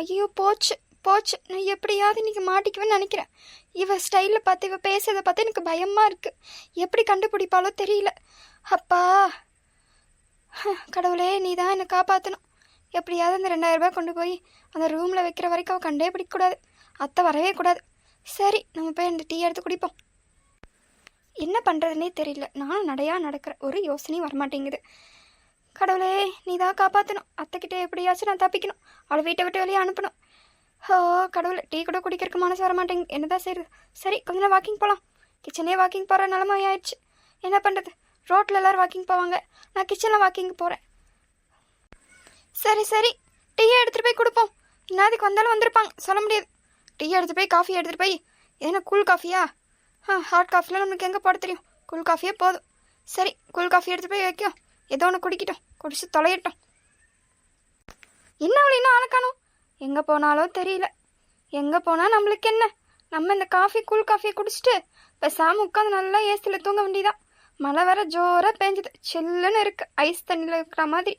ஐயோ போச்சு போச்சு. நான் எப்படியாவது இன்னைக்கு மாட்டிக்குவேன்னு நினைக்கிறேன். இவ ஸ்டைலில் பார்த்து இவ பேசுறதை பார்த்து எனக்கு பயமாக இருக்குது எப்படி கண்டுபிடிப்பாலோ தெரியல. அப்பா கடவுளே நீ தான் என்னை காப்பாற்றணும் எப்படியாவது அந்த ரெண்டாயிரம் ரூபாய் கொண்டு போய் அந்த ரூமில் வைக்கிற வரைக்கும் அவள் கண்டே பிடிக்கக்கூடாது. அத்தை வரவே கூடாது. சரி நம்ம போய் அந்த டீ எடுத்து குடிப்போம். என்ன பண்ணுறதுனே தெரியல. நானும் நடையாக நடக்கிறேன். ஒரு யோசனையும் வரமாட்டேங்குது. கடவுளே நீ தான் காப்பாற்றணும் அத்தைக்கிட்ட எப்படியாச்சும் நான் தப்பிக்கணும். அவளை வீட்டை விட்டு வெளியே அனுப்பணும். ஓ கடவுளே டீ கூட குடிக்கிறதுக்கு மனசு வர மாட்டேங்குது என்னதான் செய்யுது சரி கொஞ்ச நேரம் வாக்கிங் போகலாம் கிச்சனே வாக்கிங் போகிற நிலமை ஆயிடுச்சு. என்ன பண்ணுறது ரோட்டில் எல்லோரும் வாக்கிங் போவாங்க. நான் கிச்சனில் வாக்கிங் போகிறேன் சரி சரி. டீயை எடுத்துகிட்டு போய் கொடுப்போம். இன்னாதிக்கு வந்தாலும் வந்திருப்பாங்க. சொல்ல முடியாது. டீ எடுத்துகிட்டு போய் காஃபி எடுத்துகிட்டு போய் ஏன்னா கூல் காஃபியா ஆ ஹாட் காஃபிலாம் நம்மளுக்கு எங்கே போட தெரியும்? கூல் காஃபியே போதும். சரி கூல் காஃபி எடுத்துகிட்டு போய் வைக்கும். ஏதோ ஒன்று குடிக்கட்டும். குடிச்சு தொலையட்டும். என்ன அவளை இன்னும் ஆளக்கானோம் எங்கே போனாலோ தெரியல. எங்கே போனால் நம்மளுக்கு என்ன? நம்ம இந்த காஃபி கூல் காஃபியை குடிச்சிட்டு பேசாமல் உட்காந்து நல்லா ஏசியில் தூங்க வேண்டியதான் மழை வர ஜோராக பேஞ்சுது. சில்லுன்னு இருக்கு. ஐஸ் தண்ணியில் இருக்கிற மாதிரி.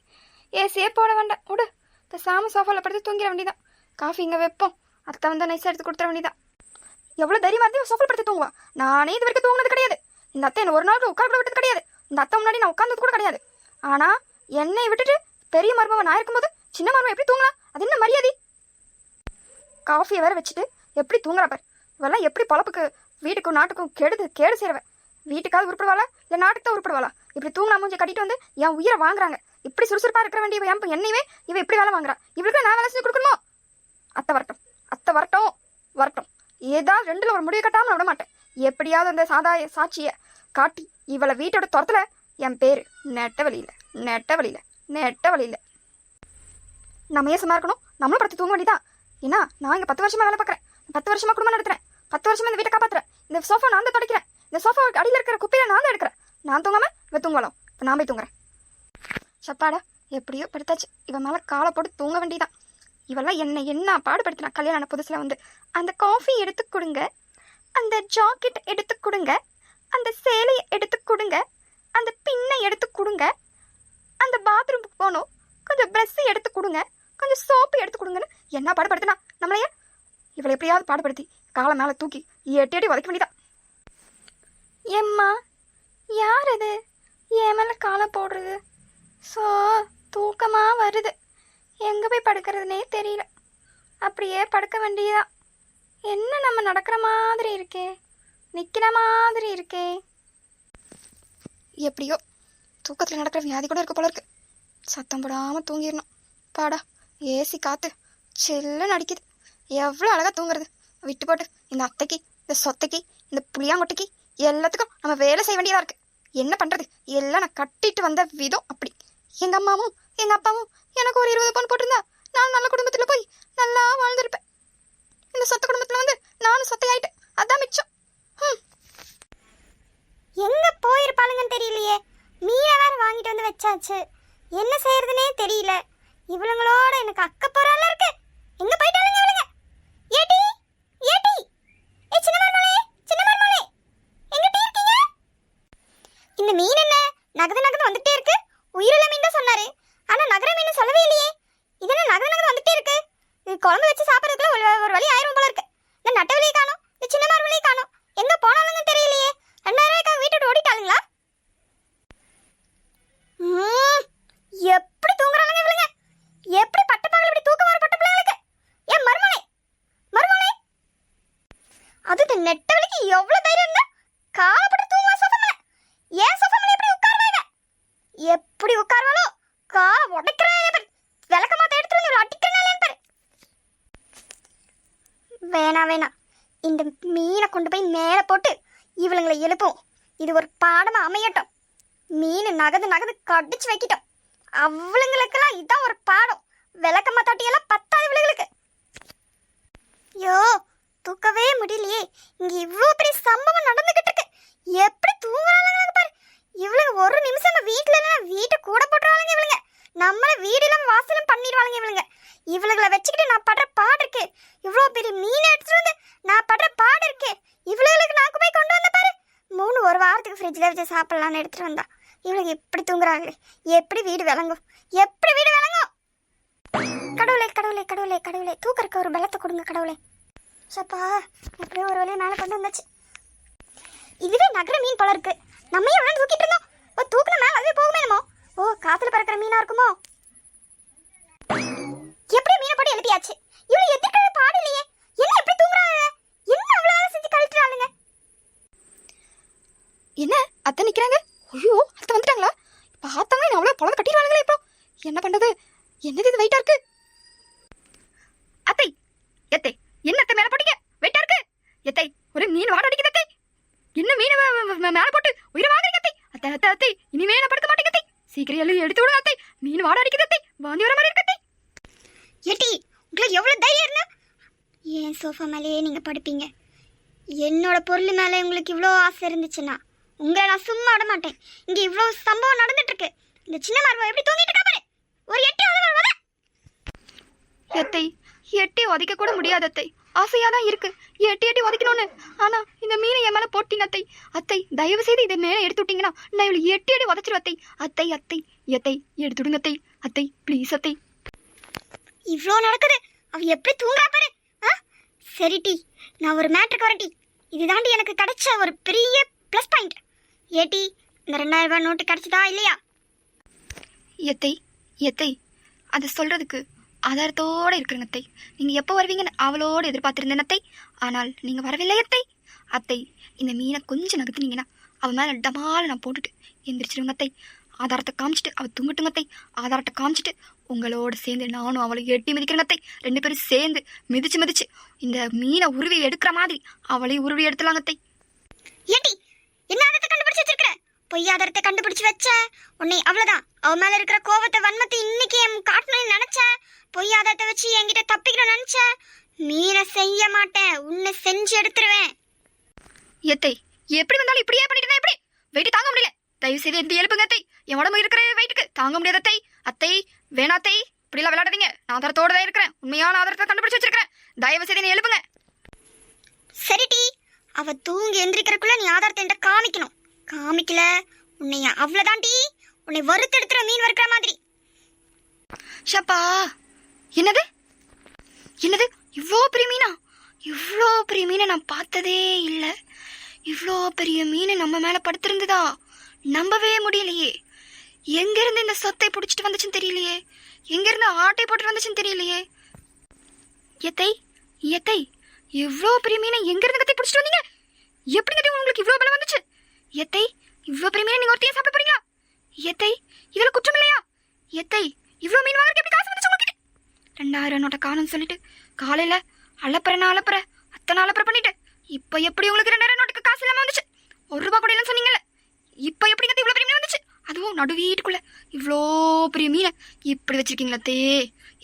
ஏசியே போட வேண்டாம். விடு. பேசாமல் சோஃபாவில் படுத்து தூங்கிட வேண்டியதான் காஃபி இங்கே வைப்போம். அத்தை வந்து நைஸாக எடுத்து கொடுத்துட வேண்டியதான் எவ்வளோ தைரியமாக இருந்து சோஃபாவில் படுத்து தூங்குவா? நானே இது வரைக்கும் தூங்கினது கிடையாது. இந்த அத்தை என்ன ஒரு நாள் உட்கார கூட விட்டது கிடையாது. இந்த அத்தை முன்னாடி நான் உட்கார்ந்தது கூட கிடையாது. ஆனால் என்னை விட்டுட்டு பெரிய மருமவன் நான் இருக்கும்போது சின்ன மருமன் எப்படி தூங்கலாம் அது என்ன மரியாதை? காஃபியை வேற வச்சுட்டு எப்படி தூங்குறாப்பர் இவெல்லாம் எப்படி பொழப்புக்கு வீட்டுக்கும் நாட்டுக்கும் கெடுது கேடு செய்கிறவன் வீட்டுக்காவது உருப்படுவாளா? இல்லை நாட்டுக்கு தான் உருப்படுவாளா? இப்படி தூங்கினா மூஞ்சி கட்டிட்டு வந்து என் உயிரை வாங்குறாங்க. இப்படி சுறுசுறுப்பாக இருக்கிற வேண்டிய என் என்னையவே இவன் இப்படி வேலை வாங்குறா? இவளுக்கு நான் வேலை செஞ்சு கொடுக்கணுமோ? அத்தை வரட்டும். அத்தை வரட்டும். வரட்டும். ஏதாவது ரெண்டில் ஒரு முடிவு கட்டாமல் விட மாட்டேன். எப்படியாவது அந்த சாதாய சாட்சியை காட்டி இவளை வீட்டோட துரத்துல என் பேர் நெட்ட வழியில். நெட்ட வழியில் நெட்ட வழியில். நம்ம ஏசமா இருக்கணும்? நம்மளும் படுத்து தூங்க வேண்டியதான் ஏன்னா நான் இங்கே பத்து வருஷமாக வேலை பார்க்குறேன். பத்து வருஷமாக குடும்பம் நடத்துகிறேன் பத்து வருஷமாக இந்த வீட்டை காப்பாத்துறேன். இந்த சோஃபா நான் தான் தொடக்கிறேன். இந்த சோஃபா அடியில் இருக்கிற குப்பையை நான் தான் எடுக்கிறேன். நான் தூங்காமல் இவன் தூங்கலாம் இப்போ நான் போய் தூங்குறேன். சப்பாடா எப்படியோ படுத்தாச்சு. இவன் மேலே காலை போட்டு தூங்க வேண்டியதான் இவெல்லாம் என்ன என்ன பாடுபடுத்தினா கல்யாணம் புதுசில் வந்து அந்த காஃபி எடுத்து கொடுங்க. அந்த ஜாக்கெட் எடுத்து கொடுங்க. அந்த சேலையை எடுத்து கொடுங்க. அந்த பின்னை எடுத்து கொடுங்க. அந்த பாத்ரூமுக்கு போகணும். கொஞ்சம் ப்ரெஷ்ஷு எடுத்து கொடுங்க. கொஞ்சம் சோப்பு எடுத்து கொடுங்கன்னு என்ன பாடுபடுத்தினா? நம்மளைய? இவளை எப்படியாவது பாடுபடுத்தி காலை மேலே தூக்கி எட்டி எட்டி உதைக்க வேண்டியதான் எம்மா யார் அது என் மேலே காலை போடுறது. ஸோ தூக்கமாக வருது. எங்கே போய் படுக்கிறதுனே தெரியல. அப்படியே படுக்க வேண்டியதான் என்ன நம்ம நடக்கிற மாதிரி இருக்கே? நிற்கிற மாதிரி இருக்கே? எப்படியோ தூக்கத்தில் நடக்கிற வியாதி கூட இருக்க போல இருக்கு. சத்தம் போடாமல் தூங்கிடணும். பாடா ஏசி காற்று சில்லுன்னு அடிக்குது. எவ்வளோ அழகாக தூங்குறது. விட்டு போட்டு இந்த அத்தைக்கு இந்த சொத்தைக்கு இந்த புளியாங்கொட்டைக்கு எல்லாத்துக்கும் நம்ம வேலை செய்ய வேண்டியதாக இருக்குது என்ன பண்ணுறது எல்லாம் நான் கட்டிட்டு வந்த விதம் அப்படி. எங்கள் அம்மாவும் எங்கள் அப்பாவும் எனக்கு ஒரு இருபது பவுன் போட்டிருந்தா நான் நல்ல குடும்பத்தில் போய் நல்லா வாழ்ந்திருப்பேன். இந்த சொத்த குடும்பத்தில் வந்து நானும் சொத்தையாயிட்டேன். அதான் மிச்சம். ஹம். எங்க போயிருப்பாளுங்கன்னு தெரியலையே. மீனை வேற வாங்கிட்டு வந்து வச்சாச்சு. என்ன செய்யறதுனே தெரியல. இவளுங்களோட எனக்கு அக்க போறால இருக்கு. எங்க போயிட்டாளுங்க இவளுங்க? ஏடி ஏடி ஏ சின்ன மருமகளே சின்ன மருமகளே. எங்க டீ இருக்கீங்க? இந்த மீன் என்ன? நகது நகது வந்துட்டே இருக்கு. உயிருள்ள மீன் தான் சொன்னாரு. ஆனா நகர மீன் சொல்லவே இல்லையே. இது என்ன நகது நகது வந்துட்டே இருக்கு? இது குழம்பு வச்சு சாப்பிட்றதுக்குள்ள ஒரு ஒரு வழி ஆயிரம் போல இருக்கு. இந்த நட்ட காணும். இந்த சின்ன மருமலையை காணும். எங்க போனாலும் தெரியலையே ரெண்டாயிரம் ரூபாய்க்காக வீட்டு விட்டு ஓடிட்டாளுங்களா ம்ம். எப்படி தூங்குறாளுங்க இவளுங்க எப்படி பட்ட பகல் இப்படி தூக்கம் வர பட்ட பிள்ளைங்களுக்கு ஏன் மருமனை மருமனை அது இந்த நெட்டவழிக்கு எவ்வளவு தைரியம் இருந்தா காலப்பட்டு தூங்குவா சோஃபா மேல ஏன் சோஃபா மேல எப்படி உட்காருவாங்க எப்படி உட்காருவாளோ? காலை உடைக்கிறேன் பாரு விளக்க மாத்த எடுத்துட்டு வந்து அடிக்கிறேன் பாரு வேணாம் வேணாம் இந்த மீனை கொண்டு போய் மேலே போட்டு இவளுங்களை எழுப்பும் இது ஒரு பாடமாக அமையட்டும். மீன் நகது நகது கடிச்சு வைக்கிட்டோம். அவளுங்களுக்கெல்லாம் இதான் ஒரு பாடம். விளக்க மாத்தாட்டியெல்லாம் பத்தாது இவளுங்களுக்கு. ஐயோ தூக்கவே முடியலையே. இங்க இவ்வளோ பெரிய சம்பவம் நடந்துகிட்டு இருக்கு. எப்படி தூங்குறாங்க பாரு. இவளுங்க ஒரு நிமிஷம் நம்ம வீட்டில் இல்லைன்னா வீட்டை கூட போட்டுருவாளுங்க இவளுங்க. நம்மள வீடு வாசலும் பண்ணிடுவாளுங்க இவளுங்க. இவளுகளை வச்சுக்கிட்டு நான் படுற பாடு இருக்கு. இவ்வளோ பெரிய மீன் எடுத்துட்டு வந்து நான் படுற பாடு இருக்கு. இவளுகளுக்கு நான் போய் கொண்டு வந்த பாரு. மூணு ஒரு வாரத்துக்கு ஃப்ரிட்ஜில் வச்சு சாப்பிட்லான்னு எடுத்துட்டு வந்தா. இவளுக்கு எப்படி தூங்குறாங்களே எப்படி வீடு விளங்கும்? எப்படி வீடு விளங்கும்? கடவுளே கடவுளே கடவுளே கடவுளே. தூக்கறக்கு ஒரு பலத்தை கொடுங்க கடவுளே. சப்பா எப்படியோ ஒரு வழியை மேலே கொண்டு வந்தாச்சு. இதுவே நகர மீன் போல இருக்குது நம்ம ஏன் தூக்கிட்டு இருந்தோம்? ஓ தூக்குன மேல அதுவே போகுமே என்னமோ? ஓ காத்துல பறக்கிற மீனா இருக்குமோ? எப்படி மீனை போட்டு எழுப்பியாச்சு. இவ்வளவு எதிர்க்கிற பாடு இல்லையே. என்ன எப்படி தூங்குறாங்க? என்ன அவ்வளவு செஞ்சு கழட்டுறாளுங்க என்ன அத்தை நிக்கிறாங்க? ஐயோ அத்தை வந்துட்டாங்களா? பார்த்தவங்க என்ன அவ்வளோ பொழந்து கட்டிடுவாங்களே இப்போ. என்ன பண்றது? என்னது இது வெயிட்டா இருக்கு? அத்தை எத்தை என்ன அத்தை மேல போட்டீங்க? வெயிட்டா இருக்கு? எத்தை ஒரு மீன் வாட அடிக்குது அத்தை. என்ன மீனை மேல போட்டு உயிரை வாங்குறீங்க அத்தை. அத்தை அத்தை அத்தை. இனிமே நான் படுக்க மாட்டேங்க அத்தை. சீக்கிரம் எழுதி எடுத்து விடுங்க அத்தை. மீன் வாட அடிக்குது அத்தை. வாந்தி வர மாதிரி இருக்கு அத்தை. ஏட்டி உங்களுக்கு எவ்வளவு தைரியம் இருந்தா? ஏன் சோஃபா மேலேயே நீங்க படுப்பீங்க? என்னோட பொருள் மேலே உங்களுக்கு இவ்வளோ ஆசை இருந்துச்சுன்னா உங்களை நான் சும்மா விட மாட்டேன். இங்க இவ்வளோ சம்பவம் நடந்துட்டு இருக்கு இந்த சின்ன மருமக எப்படி தூங்கிட்டு இருக்கா பாரு. ஒரு எட்டி உதவ எத்தை எட்டி உதைக்க கூட முடியாது அத்தை. ஆசையா தான் இருக்கு. எட்டி எட்டி உதைக்கணும்னு. ஆனா இந்த மீனை என் மேல போட்டீங்க அத்தை. அத்தை தயவு செய்து இதை மேல எடுத்து விட்டீங்கன்னா நான் இவளை எட்டி எட்டி உதச்சிரு அத்தை. அத்தை அத்தை எத்தை எடுத்து விடுங்க அத்தை. அத்தை ப்ளீஸ் அத்தை. இவ்வளோ நடக்குது. அவ எப்படி தூங்குறா பாரு. ஆ? சரி டி. நான் ஒரு மேட்ருக்கு வரேன் டி. இதுதாண்டி எனக்கு கிடைச்ச ஒரு பெரிய ப்ளஸ் பாயிண்ட் ஏட்டி இந்த ரெண்டாயிரம் ரூபாய் நோட்டு கிடைச்சதா இல்லையா? எத்தை எத்தை அதை சொல்றதுக்கு ஆதாரத்தோடு இருக்கிறங்க அத்தை. நீங்கள் எப்போ வருவீங்கன்னு அவளோடு எதிர்பார்த்திருந்தேன் அத்தை. ஆனால் நீங்கள் வரவில்லை அத்தை. அத்தை இந்த மீனை கொஞ்சம் நகர்த்துனீங்கன்னா அவள் மேலே டமால நான் போட்டுட்டு எந்திரிச்சிருங்க அத்தை. ஆதாரத்தை காமிச்சிட்டு அவள் தூங்கட்டுங்க அத்தை. ஆதாரத்தை காமிச்சிட்டு உங்களோடு சேர்ந்து நானும் அவளை எட்டி மிதிக்கிறேங்க அத்தை. ரெண்டு பேரும் சேர்ந்து மிதிச்சு மிதிச்சு இந்த மீனை உருவி எடுக்கிற மாதிரி அவளையும் உருவி எடுத்துலாங்க அத்தை. ஏட்டி என்ன ஆதாரத்தை கண்டுபிடிச்சு வச்சிருக்கிற? பொய் ஆதாரத்தை கண்டுபிடிச்சு வச்ச உன்னை அவ்வளோதான் அவன் மேலே இருக்கிற கோவத்தை வன்மத்தை இன்னைக்கு என் காட்டணும்னு நினச்சேன் பொய் ஆதாரத்தை வச்சு என்கிட்ட தப்பிக்கணும்னு நினைச்ச? மீனை செய்ய மாட்டேன். உன்னை செஞ்சு எடுத்துருவேன். எத்தை எப்படி வந்தாலும் இப்படியே பண்ணிட்டு எப்படி? வெயிட் தாங்க முடியல. தயவு செய்து எந்த எழுப்புங்க அத்தை என் உடம்பு இருக்கிற வெயிட்டுக்கு தாங்க முடியாத அத்தை அத்தை வேணா அத்தை இப்படிலாம் விளையாடாதீங்க. நான் ஆதாரத்தோட தான் இருக்கிறேன். உண்மையான ஆதாரத்தை கண்டுபிடிச்சு வச்சிருக்கிறேன். தயவு செய்து என்னை எழுப்புங்க. சரி டி. அவ தூங்கி எந்திரிக்கிறதுக்குள்ள நீ ஆதாரத்தை என்கிட்ட காமிக்கணும். காமிக்கல? உன்னை அவ்வளவுதான் டி. உன்னை வறுத்தெடுத்துற மீன் வறுக்கிற மாதிரி. ஷப்பா. என்னது? என்னது? இவ்வளோ பெரிய மீனா? இவ்வளோ பெரிய மீனை நான் பார்த்ததே இல்லை. இவ்வளோ பெரிய மீன் நம்ம மேலே படுத்திருந்ததா? நம்பவே முடியலையே. எங்கேருந்து இந்த சொத்தை பிடிச்சிட்டு வந்துச்சுன்னு தெரியலையே. எங்கேருந்து ஆட்டை போட்டுட்டு வந்துச்சுன்னு தெரியலையே. எத்தை? எத்தை? இவ்வளோ பெரிய மீனை எங்கேருந்து கத்தி பிடிச்சிட்டு வந்தீங்க? எப்படி உங்களுக்கு இவ்வளோ பலம் வந்துச்சு? எத்தை? இவ்வளோ பெரிய மீனை நீங்கள் ஒருத்தையே சாப்பிட போறீங்களா? எத்தை? இதில் குற்றம் இல்லையா? எத்தை? இவ்வளோ மீன் வாங்குறதுக்கு எப்படி காசு வந்துச்சு உங்களுக்கு? ரெண்டாயிரம் நோட்டை காணும்னு சொல்லிட்டு காலையில் அலப்பறேன் அலப்பற அத்தனை அலப்பற பண்ணிட்டு இப்போ எப்படி உங்களுக்கு ரெண்டாயிரம் நோட்டுக்கு காசு இல்லாமல் வந்துச்சு? ஒரு ரூபா கூட இல்லைன்னு சொன்னீங்கல்ல இப்போ எப்படி கத்தி இவ்வளோ பெரிய மீன் வந்துச்சு? அதுவும் நடு வீட்டுக்குள்ள. இவ்வளோ பெரிய மீனை இப்படி வச்சிருக்கீங்களா தே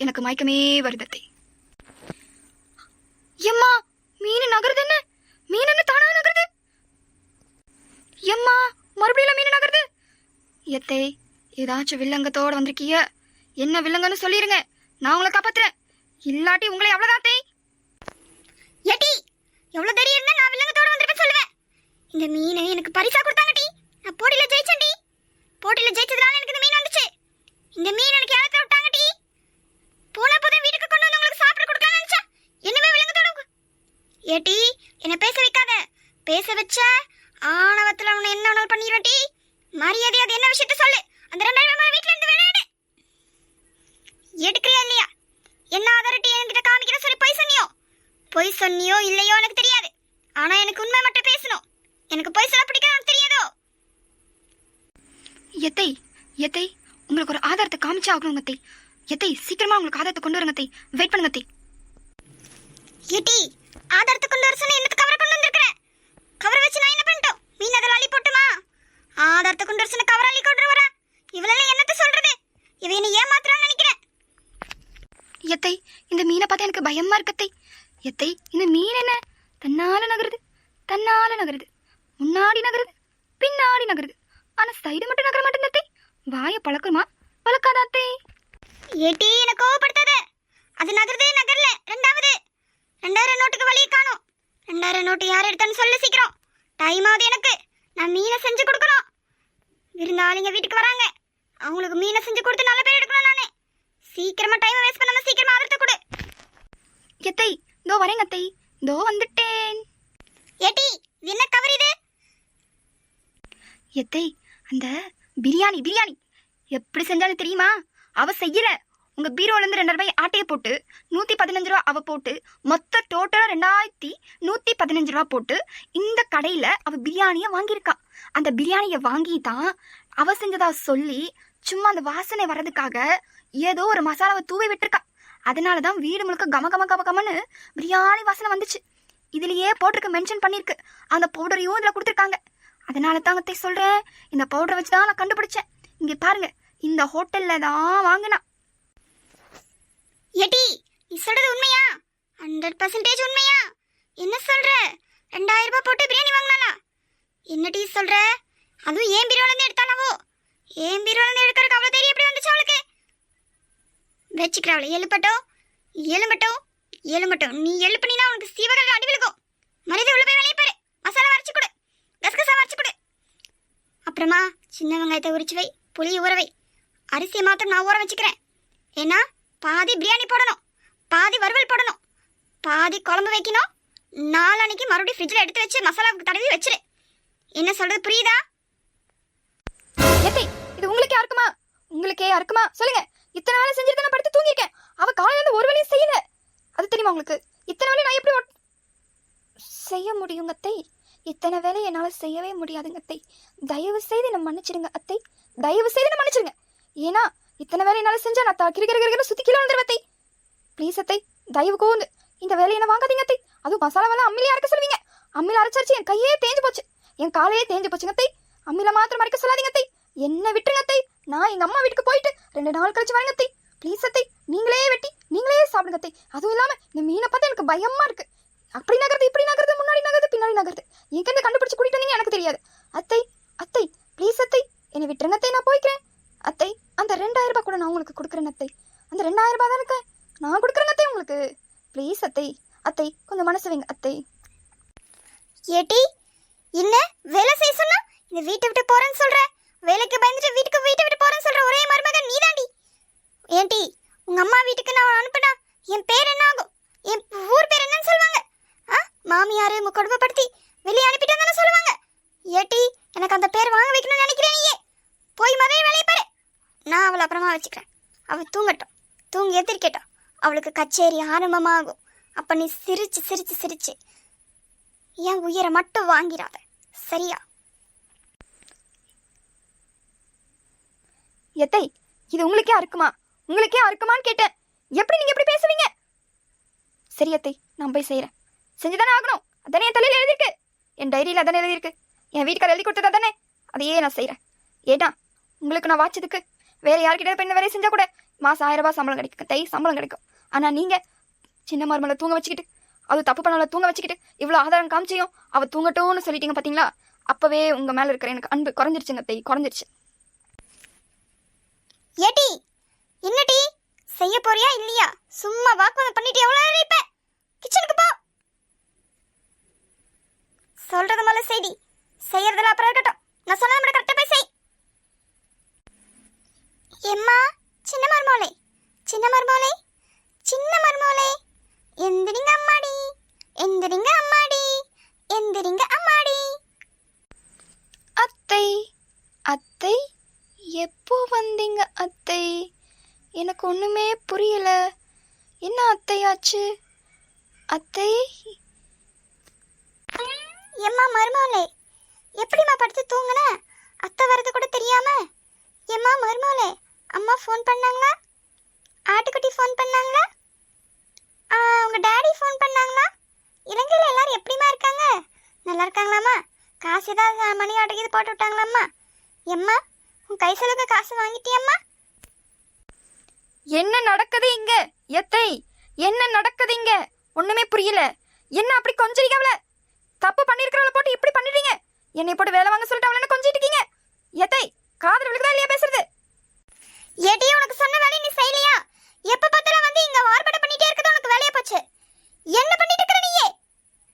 எனக்கு மயக்கமே வருது எம்மா மீன் நகருது என்ன? மீன் என்ன தானா நகருது? எம்மா மறுபடியும் மீன் நகருது? எத்தே ஏதாச்சும் வில்லங்கத்தோட வந்திருக்கிய என்ன வில்லங்கன்னு சொல்லிருங்க. நான் உங்களை காப்பாத்துறேன். இல்லாட்டி உங்களை அவ்வளவுதான் தேய் ஏட்டி எவ்வளவு தைரியம் இருந்தா நான் வில்லங்கத்தோட வந்திருப்பேன் சொல்லுவேன். இந்த மீனை எனக்கு பரிசா கொடுத்தாங்க டி. நான் போட்டியில ஜெயிச்சேன் டி. போட்டியில ஜெயிச்சதுனால எனக்கு இந்த மீன் வந்துச்சு. இந்த மீன் எனக்கு ஏலத்துல விட்டாங்க டி. போன போதும் வீட்டுக்கு கொண்டு வந்து உங்களுக்கு சாப்பிட கொடுக்கலாம்னு நினைச்சா என்னவே வில்லங்கத்தோட ஏட்டி என்ன பேச வைக்காத. பேச வச்ச ஆணவத்துல உன்னை என்ன வேணாலும் பண்ணிடுவேன் டி. மரியாதை அது என்ன விஷயத்த சொல்லு. அந்த ரெண்டாயிரம் வீட்டில் வீட்டுல இருந்து வேணும் எடுக்கிறியா இல்லையா என்ன ஆதாரட்டி என்கிட்ட காமிக்கிற சொல்லி பொய் சொன்னியோ பொய் சொன்னியோ இல்லையோ எனக்கு தெரியாது. ஆனா எனக்கு உண்மை மட்டும் பேசணும். எனக்கு பொய் சொல்ல உனக்கு தெரியாதோ? எத்தை எத்தை உங்களுக்கு ஒரு ஆதாரத்தை காமிச்சே ஆகணும் அத்தை எத்தை சீக்கிரமா உங்களுக்கு ஆதாரத்தை கொண்டு வருங்க வெயிட் பண்ணுங்க அத்தை ஏட்டி ஆதாரத்தை கொண்டு வர சொன்ன என்னத்து கவரை கொண்டு வந்திருக்கிற கவர் வச்சு நான் என்ன பண்ணிட்டோம்? மீன் அதில் அள்ளி போட்டுமா? ஆதாரத்தை கொண்டு வர சொன்ன கவர் அள்ளி கொண்டு வரா இவளெல்லாம் என்னத்த சொல்றது? இவ என்ன ஏமாத்துறான்னு நினைக்கிறேன். எத்தை இந்த மீனை பார்த்தா எனக்கு பயமா இருக்கு அத்தை எத்தை? இந்த மீன் என்ன? தன்னால நகருது தன்னால நகருது. முன்னாடி நகருது பின்னாடி நகருது. ஆனா சைடு மட்டும் நகர மாட்டேங்குது அத்தை. வாயை பழக்கணுமா? பழக்காத அத்தை? ஏட்டி என்ன கோவப்படுத்தாத. அது நகருதே நகரல. ரெண்டாவது. ரெண்டாயிரம் நோட்டுக்கு வழியை காணும். ரெண்டாயிரம் நோட்டு யார் எடுத்தான்னு சொல்லு சீக்கிரம். டைம் ஆகுது எனக்கு. நான் மீனை செஞ்சு கொடுக்கணும். விருந்தாளிங்க வீட்டுக்கு வராங்க. அவங்களுக்கு மீனை செஞ்சு கொடுத்து நல்ல பேர் எடுக்கணும் நானு. சீக்கிரமா டைம் வேஸ்ட் பண்ணாம சீக்கிரமா ஆதரத்தை கொடு. எத்தை இதோ வரேங்க அத்தை. இதோ வந்துட்டேன். ஏட்டி என்ன கவர் இது? எத்தை அந்த பிரியாணி பிரியாணி. எப்படி செஞ்சாலும் தெரியுமா? அவ செய்யல உங்க பீரோல இருந்து ரெண்டு ரூபாய் ஆட்டையை போட்டு நூத்தி பதினஞ்சு ரூபா அவ போட்டு மொத்த டோட்டலா ரெண்டாயிரத்தி நூத்தி பதினஞ்சு ரூபா போட்டு இந்த கடையில அவ பிரியாணிய வாங்கியிருக்கா. அந்த பிரியாணிய வாங்கி தான் அவ செஞ்சதா சொல்லி சும்மா அந்த வாசனை வர்றதுக்காக ஏதோ ஒரு மசாலாவை தூவி விட்டுருக்கா. அதனால தான் வீடு முழுக்க கம கம கம கமன்னு பிரியாணி வாசனை வந்துச்சு. இதுலயே போட்டிருக்கு மென்ஷன் பண்ணியிருக்கு அந்த பவுடரையும் இதில் கொடுத்துருக்காங்க. அதனால தாங்கத்தை சொல்கிறேன் இந்த பவுடரை வச்சு தான் நான் கண்டுபிடிச்சேன். இங்கே பாருங்க. இந்த ஹோட்டலில் தான் வாங்கினா. எடி நீ சொல்றது உண்மையா? ஹண்ட்ரட் பர்சன்டேஜ் உண்மையா? என்ன சொல்ற? ரெண்டாயிரம் ரூபாய் போட்டு பிரியாணி வாங்கினாளா என்ன டீ சொல்ற? அதுவும் ஏன் பிரியாணி எடுத்தானாவோ? ஏன் பிரியாணி எடுக்கிறதுக்கு அவ்வளோ தெரியும் எப்படி வந்துச்சு அவளுக்கு? வச்சுக்கிறாள் எழுப்பட்டும் எழும்பட்டும் எழும்பட்டும் நீ எழுப்பினா உனக்கு சீவகல் அடி விழுக்கும் மரியாதை உள்ள போய் வெளியே பாரு மசாலா அரைச்சு கொடு. கசகசா அரைச்சு கொடு. அப்புறமா சின்ன வெங்காயத்தை உரிச்சு வை. புளி ஊற வை. அரிசியை மாத்திரம் நான் ஊற வச்சுக்கிறேன். ஏன்னா பாதி பிரியாணி போடணும். பாதி வறுவல் போடணும். பாதி குழம்பு வைக்கணும். நாளன்னைக்கு மறுபடியும் ஃப்ரிட்ஜில் எடுத்து வச்சு மசாலாவுக்கு தடவி வச்சிரு. என்ன சொல்றது புரியுதா? எப்படி இது உங்களுக்கே அறுக்குமா? உங்களுக்கே அறுக்குமா? சொல்லுங்க. இத்தனை வேலை செஞ்சுட்டு நான் படுத்து தூங்கியிருக்கேன். அவ காலையில இருந்து ஒரு வேலையும் செய்யல. அது தெரியுமா உங்களுக்கு? இத்தனை வேலையை நான் எப்படி செய்ய முடியுங்க அத்தை? இத்தனை வேலை என்னால் செய்யவே முடியாதுங்க அத்தை. தயவு செய்து என்ன மன்னிச்சிடுங்க அத்தை. தயவு செய்து என்ன மன்னிச்சிடுங்க. ஏன்னா இத்தனை வேலை என்னால் செஞ்சா நான் தா- கிறு சுத்தி கீழே வந்துடுவேன் அத்தை. ப்ளீஸ் அத்தை தயவு கூந்து இந்த வேலையை என்ன வாங்காதீங்க அத்தை. அதுவும் மசாலாவெல்லாம் அம்மிலே அரைக்க சொல்லுவீங்க. அம்மில அரைச்சரிச்சு என் கையே தேஞ்சு போச்சு. என் காலையே தேஞ்சு போச்சுங்க அத்தை. அம்மில மாத்திரம் அரைக்க சொல்லாதீங்க அத்தை. என்ன விட்டுருங்க அத்தை. நான் எங்க அம்மா வீட்டுக்கு போயிட்டு ரெண்டு நாள் கழிச்சு வரேங்க அத்தை. ப்ளீஸ் அத்தை நீங்களே வெட்டி நீங்களே சாப்பிடுங்க அத்தை. அதுவும் இல்லாம இந்த மீனை பார்த்தா எனக்கு பயமா இருக்கு. அப்படி நகருது இப்படி நகருது முன்னாடி நகருது பின்னாடி நகருது. எங்கேருந்து கண்டுபிடிச்சு கூட்டிட்டு எனக்கு தெரியாது அத்தை அத்தை ப்ளீஸ் அத்தை என்னை விட்டுருங்க அத்தை நான் போய்க்கிறேன் அத்தை அந்த ரெண்டாயிரம் ரூபாய் கூட நான் உங்களுக்கு கொடுக்குறேன் அத்தை அந்த ரெண்டாயிரம் ரூபாய் தானே நான் கொடுக்குறேங்க அத்தை உங்களுக்கு ப்ளீஸ் அத்தை அத்தை கொஞ்சம் மனசு வைங்க அத்தை ஏட்டி என்ன வேலை செய்ய சொன்னா இந்த வீட்டை விட்டு போறேன்னு சொல்ற வேலைக்கு பயந்துட்டு வீட்டுக்கு வீட்டை விட்டு போறேன்னு சொல்ற ஒரே மருமகன் நீதாண்டி ஏன்டி உங்க அம்மா வீட்டுக்கு நான் அனுப்புனா என் பேர் என்ன ஆகும் என் ஊர் பேர் என்னன்னு சொல்லுவாங்க ஆ மாமியாரு மு- கொடுமைப்படுத்தி வெளியே அனுப்பிட்டு சொல்லுவாங்க. ஏட்டி எனக்கு அந்த பேர் வாங்க வைக்கணும்னு நினைக்கிறேன் நீயே. போய் முதல்ல வேலையை பாரு. நான் அவளை அப்புறமா வச்சுக்கிறேன். அவள் தூங்கட்டும். தூங்கி எதிர்க்கட்டும் அவளுக்கு கச்சேரி ஆரம்பமாகும். அப்போ நீ சிரிச்சு சிரிச்சு சிரிச்சு. என் உயிரை மட்டும் வாங்கிடாத சரியா? எத்தை இது உங்களுக்கே அறுக்குமா? உங்களுக்கே அறுக்குமான்னு கேட்டேன். எப்படி நீங்க எப்படி பேசுவீங்க? சரி எத்தை நான் போய் செய்கிறேன் செஞ்சுதானே ஆகணும். அதானே என் தலையில் எழுதிருக்கு என் டைரியில் அதானே எழுதியிருக்கு. என் வீட்டுக்கார எழுதி கொடுத்தது அதானே. அதையே நான் செய்கிறேன் ஏடா உங்களுக்கு நான் வாட்சதுக்கு வேற யார்கிட்ட போய் இந்த வேலையை செஞ்சால் கூட மாதம் ஆயிரம் ரூபாய் சம்பளம் கிடைக்கும். தை சம்பளம் கிடைக்கும். ஆனால் நீங்கள் சின்ன மருமலை தூங்க வச்சுக்கிட்டு அது தப்பு பண்ணால தூங்க வச்சுக்கிட்டு இவ்வளோ ஆதாரம் காமிச்சியும் அவள் தூங்கட்டும்னு சொல்லிட்டீங்க பார்த்தீங்களா அப்போவே உங்கள் மேலே இருக்கிற எனக்கு அன்பு குறைஞ்சிருச்சுங்க தை குறைஞ்சிருச்சு. ஏடி என்னடி? செய்ய போறியா இல்லையா? சும்மா வாக்குவாதம் பண்ணிட்டு எவ்வளோ நேரம் இருப்ப? கிச்சனுக்கு போ. சொல்றது மேல செய்தி செய்யறதுல அப்புறம் இருக்கட்டும். நான் சொன்னது மட்டும் கரெக்டா போய் செய். எம்மா சின்ன மருமோளே சின்ன மருமோளே சின்ன மருமோளே எந்திரிங்க அம்மாடி. எந்திரிங்க அம்மாடி. எந்திரிங்க அம்மாடி. அத்தை அத்தை எப்போ வந்தீங்க அத்தை? எனக்கு ஒண்ணுமே புரியல. என்ன அத்தையாச்சு? அத்தை எம்மா மருமோளே எப்படிம்மா படுத்து தூங்கின? அத்தை வரது கூட தெரியாம? எம்மா மருமோளே அம்மா ஃபோன் பண்ணாங்களா? ஆட்டுக்குட்டி ஃபோன் பண்ணாங்களா? ஆ, உங்க டாடி ஃபோன் பண்ணாங்களா? இலங்கையில் எல்லாரும் எப்படிம்மா இருக்காங்க? நல்லா இருக்காங்களாம்மா? காசு ஏதாவது மணி ஆர்டர் இது போட்டு விட்டாங்களாம்மா? எம்மா உன் கை செலவுக்கு காசு வாங்கிட்டியம்மா? என்ன நடக்குது இங்க? எத்தை என்ன நடக்குது இங்க? ஒண்ணுமே புரியல. என்ன அப்படி கொஞ்சம் அவள தப்பு பண்ணிருக்கிறவள போட்டு இப்படி பண்ணிடுறீங்க என்னை போட்டு வேலை வாங்க சொல்லிட்டு அவள கொஞ்சிட்டு இருக்கீங்க? எத்தை காதல் விழுக்குதா இல்லையா பேசுறது? ஏடி உனக்கு சொன்ன வேலையை நீ செய்யலையா? எப்ப பார்த்தாலும் வந்து இங்க ஆர்ப்பாட்டம் பண்ணிட்டே இருக்குது உனக்கு வேலையை போச்சு? என்ன பண்ணிட்டு இருக்கிற நீயே?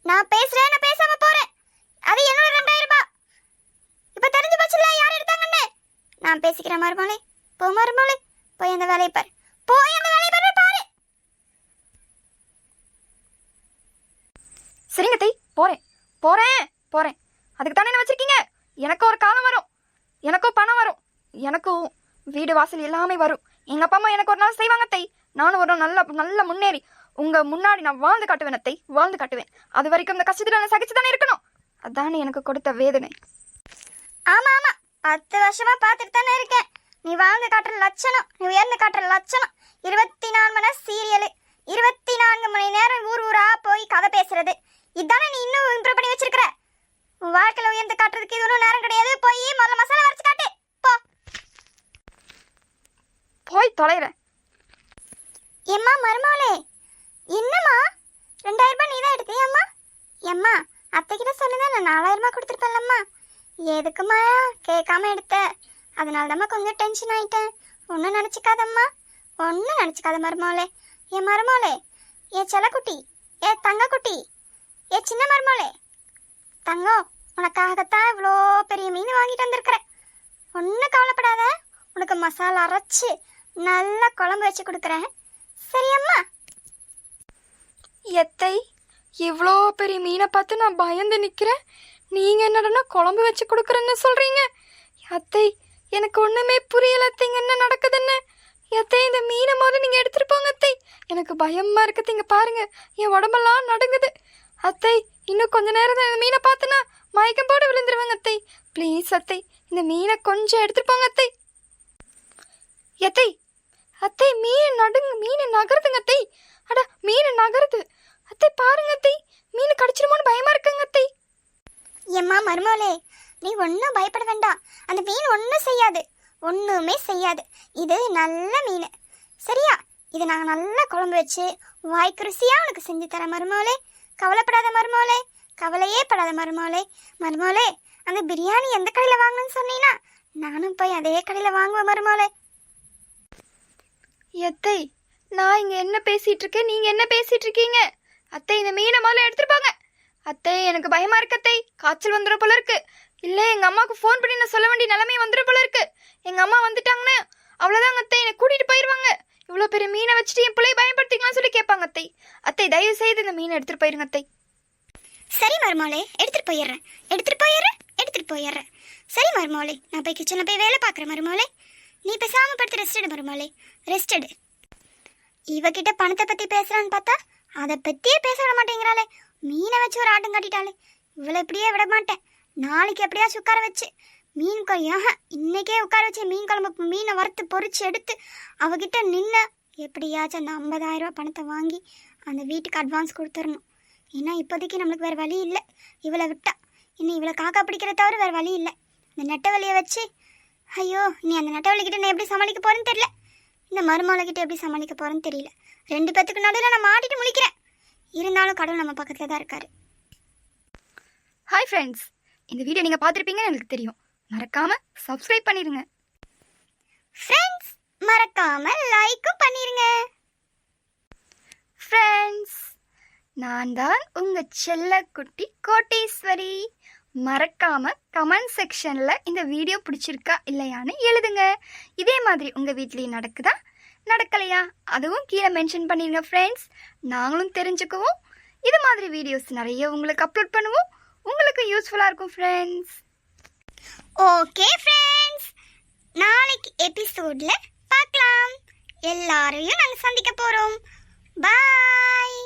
நான் பேசுறேன் நான் பேசாம போறேன். அது என்னோட ரெண்டாயிரம் ரூபாய். இப்ப தெரிஞ்சு போச்சுல யார் எடுத்தாங்கன்னு? நான் பேசிக்கிறேன் மருமோளே போ மருமோளே போய் அந்த வேலையை பாரு. போய் அந்த வேலையை பாரு பாரு. சரிங்க தை போறேன். போறேன் போறேன். அதுக்கு தானே என்ன வச்சிருக்கீங்க? எனக்கும் ஒரு காலம் வரும். எனக்கும் பணம் வரும். எனக்கும் வீடு வாசல் எல்லாமே வரும். எங்க அப்பா அம்மா எனக்கு ஒரு நாள் செய்வாங்க தை நானும் ஒரு நாள் நல்ல நல்ல முன்னேறி உங்க முன்னாடி நான் வாழ்ந்து காட்டுவேன் அத்தை. வாழ்ந்து காட்டுவேன். அது வரைக்கும் இந்த கஷ்டத்துல நான் சகிச்சு தானே இருக்கணும். அதானே எனக்கு கொடுத்த வேதனை. ஆமா ஆமா. பத்து வருஷமா பார்த்துட்டு தானே இருக்கேன். நீ வாழ்ந்து காட்டுற லட்சணம் நீ உயர்ந்து காட்டுற லட்சணம். இருபத்தி நாலு மணி நேரம் சீரியல் இருபத்தி நான்கு மணி நேரம் ஊர் ஊரா போய் கதை பேசுறது. இதானே நீ இன்னும் இம்ப்ரூவ் பண்ணி வச்சிருக்கிற? உன் வாழ்க்கையில உயர்ந்து காட்டுறதுக்கு இது ஒன்றும் நேரம் கிடையாது. போய் முதல்ல மசாலா வரைச்சு காட்டு. போ. போய் தொலைறேன். எம்மா மருமவளே என்னம்மா? ரெண்டாயிரம் ரூபாய் நீ தான் எடுத்தியாம்மா எம்மா அத்தை கிட்ட சொல்லுங்க நான் நாலாயிரம் ரூபாய் கொடுத்துருப்பேன்லம்மா. எதுக்குமா கேட்காம எடுத்த? அதனால தாம்மா கொஞ்சம் டென்ஷன் ஆயிட்டேன். ஒன்றும் நினச்சிக்காதம்மா. ஒன்றும் நினச்சிக்காத மருமவளே என் மருமவளே என் செல்லக்குட்டி ஏ தங்கக்குட்டி ஏ சின்ன மருமோளே தங்கம் உனக்காகத்தான் இவ்வளோ பெரிய மீன் வாங்கிட்டு வந்திருக்கிறேன். ஒன்றும் கவலைப்படாத. உனக்கு மசாலா அரைச்சி நல்லா குழம்பு வச்சு கொடுக்குறேன். சரியம்மா எத்தை இவ்வளோ பெரிய மீனை பார்த்து நான் பயந்து நிற்கிறேன் நீங்கள் என்னடனா குழம்பு வச்சு கொடுக்குறேன்னு சொல்கிறீங்க அத்தை எனக்கு ஒன்றுமே புரியல. அத்தைங்க என்ன நடக்குதுன்னு? எத்தை இந்த மீனை முதல்ல நீங்கள் எடுத்துகிட்டு போங்க அத்தை எனக்கு பயமாக இருக்குது. இங்கே பாருங்கள் என் உடம்பெல்லாம் நடுங்குது. அத்தை இன்னும் கொஞ்ச நேரம் தான் இந்த மீனை பார்த்தனா? மயக்கம் போட விழுந்துருவேங்க அத்தை. ப்ளீஸ் அத்தை இந்த மீனை கொஞ்சம் எடுத்துகிட்டு போங்க அத்தை. எத்தை அத்தை மீன் நடுங்க மீன் நகருதுங்க அத்தை. அட மீன் நகருது. அத்தை பாருங்க அத்தை. மீன் கடிச்சிருமோன்னு பயமா இருக்குங்க அத்தை. எம்மா மருமோளே நீ ஒன்றும் பயப்பட வேண்டாம். அந்த மீன் ஒன்றும் செய்யாது. ஒன்றுமே செய்யாது. இது நல்ல மீன். சரியா? இதை நாங்கள் நல்லா குழம்பு வச்சு வாய்க்கு ருசியாக உனக்கு செஞ்சு தரேன் மருமோளே கவலைப்படாத மருமோளே கவலையே படாத மருமோளே. மருமோளே அந்த பிரியாணி எந்த கடையில் வாங்கணும்னு சொன்னீங்கன்னா நானும் போய் அதே கடையில் வாங்குவேன் மருமோளே. எத்தை நான் இங்கே என்ன பேசிகிட்டு இருக்கேன்? நீங்கள் என்ன பேசிகிட்டு இருக்கீங்க? அத்தை இந்த மீனை முதல்ல எடுத்துட்டு போங்க. அத்தை எனக்கு பயமா இருக்கு அத்தை. காய்ச்சல் வந்துடும் போல இருக்கு. இல்ல எங்க அம்மாவுக்கு ஃபோன் பண்ணி நான் சொல்ல வேண்டிய நிலைமை வந்துடும் போல இருக்கு. எங்க அம்மா வந்துட்டாங்கன்னு அவ்வளவுதாங்க அத்தை. என்னை கூட்டிட்டு போயிருவாங்க. இவ்வளவு பெரிய மீனை வச்சுட்டு என் பிள்ளைய பயன்படுத்திக்கலாம் சொல்லி கேட்பாங்க அத்தை. அத்தை தயவு செய்து இந்த மீனை எடுத்துட்டு போயிருங்க அத்தை. சரி மருமோளே எடுத்துட்டு போயிடுறேன். எடுத்துட்டு போயிடுறேன் எடுத்துட்டு போயிடுறேன். சரி மருமோளே நான் போய் கிச்சனில் போய் வேலை பார்க்குறேன் மருமோளே நீ இப்போ படுத்து ரெஸ்ட் எடு மருமோளே ரெஸ்ட் எடு. இவகிட்ட பணத்தை பற்றி பேசுகிறான்னு பார்த்தா அதை பற்றியே பேச விட மாட்டேங்கிறாளே. மீனை வச்சு ஒரு ஆட்டம் காட்டிட்டாளே. இவளை இப்படியே விட மாட்டேன். நாளைக்கு எப்படியாச்சும் உட்கார வச்சு மீன் குழம்பு இன்னைக்கே உட்கார வச்சு மீன் குழம்பு. மீனை வறுத்து பொறிச்சு எடுத்து அவகிட்ட நின்று எப்படியாச்சும் அந்த ஐம்பதாயிரம் பணத்தை வாங்கி அந்த வீட்டுக்கு அட்வான்ஸ் கொடுத்துடணும். ஏன்னா இப்போதைக்கு நம்மளுக்கு வேறு வழி இல்லை. இவளை விட்டா. இன்னும் இவளை காக்கா பிடிக்கிற தவிர வேறு வழி இல்லை. இந்த நெட்டவழியை வச்சு ஐயோ நீ அந்த நெட்டவழிக்கிட்ட நான் எப்படி சமாளிக்க போகிறேன்னு தெரியல. இந்த மருமலைக்கிட்ட எப்படி சமாளிக்க போகிறேன்னு தெரியல. ரெண்டு பேத்துக்கு நடுவில் நான் மாட்டிட்டு முழிக்கிறேன். இருந்தாலும் கடவுள் நம்ம பக்கத்தில் தான் இருக்காரு. ஹாய் ஃப்ரெண்ட்ஸ் இந்த வீடியோ நீங்கள் பார்த்துருப்பீங்கன்னு எனக்கு தெரியும். மறக்காம சப்ஸ்கிரைப் பண்ணிருங்க. ஃப்ரெண்ட்ஸ் மறக்காம லைக்கும் பண்ணிருங்க. ஃப்ரெண்ட்ஸ் நான் தான் உங்க செல்லக்குட்டி கோட்டீஸ்வரி. மறக்காம கமெண்ட் செக்ஷன்ல இந்த வீடியோ பிடிச்சிருக்கா இல்லையான்னு எழுதுங்க. இதே மாதிரி உங்க வீட்லயும் நடக்குதா? நடக்கலையா? அதுவும் கீழே மென்ஷன் பண்ணிருங்க ஃப்ரெண்ட்ஸ் நாங்களும் தெரிஞ்சுக்குவோம். இது மாதிரி வீடியோஸ் நிறைய உங்களுக்கு அப்லோட் பண்ணுவோம். உங்களுக்கு யூஸ்ஃபுல்லாக இருக்கும் ஃப்ரெண்ட்ஸ் ஓகே ஃப்ரெண்ட்ஸ் நாளைக்கு எபிசோடில் பார்க்கலாம். எல்லாரையும் நாங்கள் சந்திக்க போகிறோம் பாய்